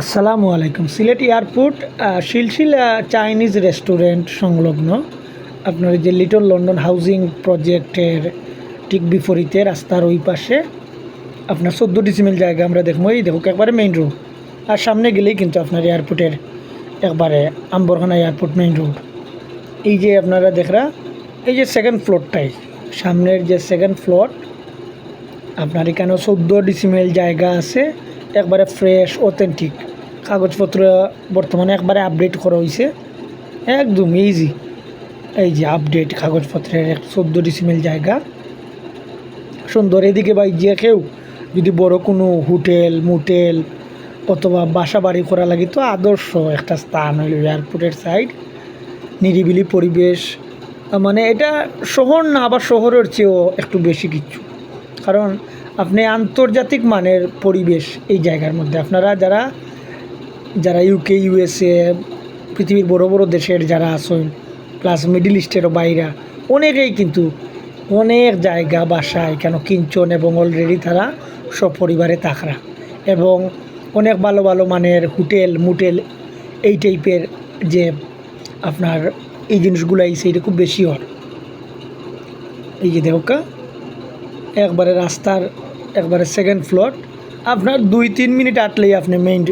আসসালামু আলাইকুম। Sylhet airport Silsila Chinese restaurant সংলগ্ন। আপনার যে লিটল লন্ডন হাউজিং প্রজেক্টের ঠিক বিপরীতে, রাস্তার ওই পাশে, আপনার চোদ্দ ডিসিমেল জায়গা আমরা দেখব। এই দেখুক একবারে মেইন রোড আর সামনে গেলেই কিন্তু আপনার এয়ারপোর্টের একবারে আম্বরখানা এয়ারপোর্ট মেইন রোড এই যে আপনারা দেখরা, এই যে সেকেন্ড ফ্লোরটাই সামনের যে সেকেন্ড ফ্লোর আপনার এখানেও চোদ্দ ডিসিমেল জায়গা আছে, একবারে ফ্রেশ অথেন্টিক কাগজপত্র বর্তমানে একবারে আপডেট করা হয়েছে একদম ইজি এই যে আপডেট কাগজপত্রের এক চোদ্দ ডিসিমেল জায়গা। সুন্দর, এদিকে ভাই যে কেউ যদি বড় কোনো হোটেল মোটেল অথবা বাসা বাড়ি করা লাগে তো আদর্শ একটা স্থান হইল এয়ারপোর্টের সাইড নিরিবিলি পরিবেশ। মানে এটা শহর না, আবার শহরের চেয়েও একটু বেশি কিছু। কারণ আপনি আন্তর্জাতিক মানের পরিবেশ এই জায়গার মধ্যে। আপনারা যারা যারা ইউকে ইউএসএ পৃথিবীর বড় বড় দেশের যারা আছেন প্লাস মিডিল ইস্টেরও বাইরা, অনেকেই কিন্তু অনেক জায়গা, বাসায় কেন কিনছন এবং অলরেডি তারা সপরিবারে থাকরা। এবং অনেক ভালো ভালো মানের হোটেল, মোটেল এই টাইপের যে আপনার এই জিনিসগুলো আইসে এটা খুব বেশি হয়। এই যে দেখা একবারে রাস্তার, একবারে সেকেন্ড ফ্লোর আপনার দুই তিন মিনিট আটলেই আপনি মেইন